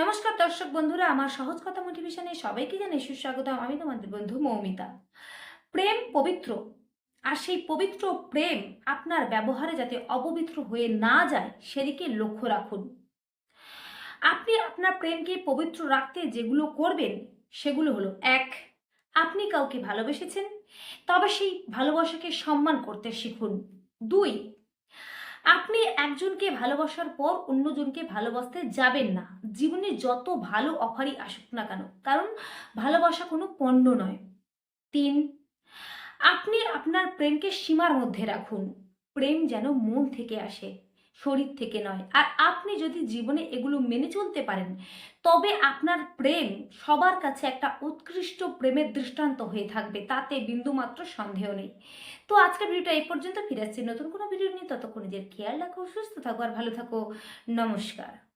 নমস্কার দর্শক বন্ধুরা, আমার সহজ কথা মোটিভেশনে সবাইকে জানাই সুস্বাগতম। আমি তোমাদের বন্ধু মৌমিতা। প্রেম পবিত্র, আর সেই পবিত্র প্রেম আপনার ব্যবহারে যাতে অপবিত্র হয়ে না যায়, সেদিকে লক্ষ্য রাখুন। আপনি আপনার প্রেমকে পবিত্র রাখতে যেগুলো করবেন, সেগুলো হলো, এক, আপনি কাউকে ভালোবেসেছেন, তবে সেই ভালোবাসাকে সম্মান করতে শিখুন। দুই, আপনি একজনকে ভালোবাসার পর অন্যজনকে ভালোবাসতে যাবেন না। জীবনে যত ভালো অফারই আসুক না কেন, কারণ ভালোবাসা কোনো পণ্য নয়। তিন, আপনি আপনার প্রেমকে সীমার মধ্যে রাখুন। প্রেম যেন মন থেকে আসে, শরীর থেকে নয়। আর আপনি যদি জীবনে এগুলো মেনে চলতে পারেন, তবে আপনার প্রেম সবার কাছে একটা উৎকৃষ্ট প্রেমের দৃষ্টান্ত হয়ে থাকবে, তাতে বিন্দুমাত্র সন্দেহ নেই। তো আজকের ভিডিওটা এই পর্যন্ত, ফিরে আসছি নতুন কোনো ভিডিও নিয়ে। ততক্ষণ নিজের খেয়াল রাখো, সুস্থ থাকো আর ভালো থাকো। নমস্কার।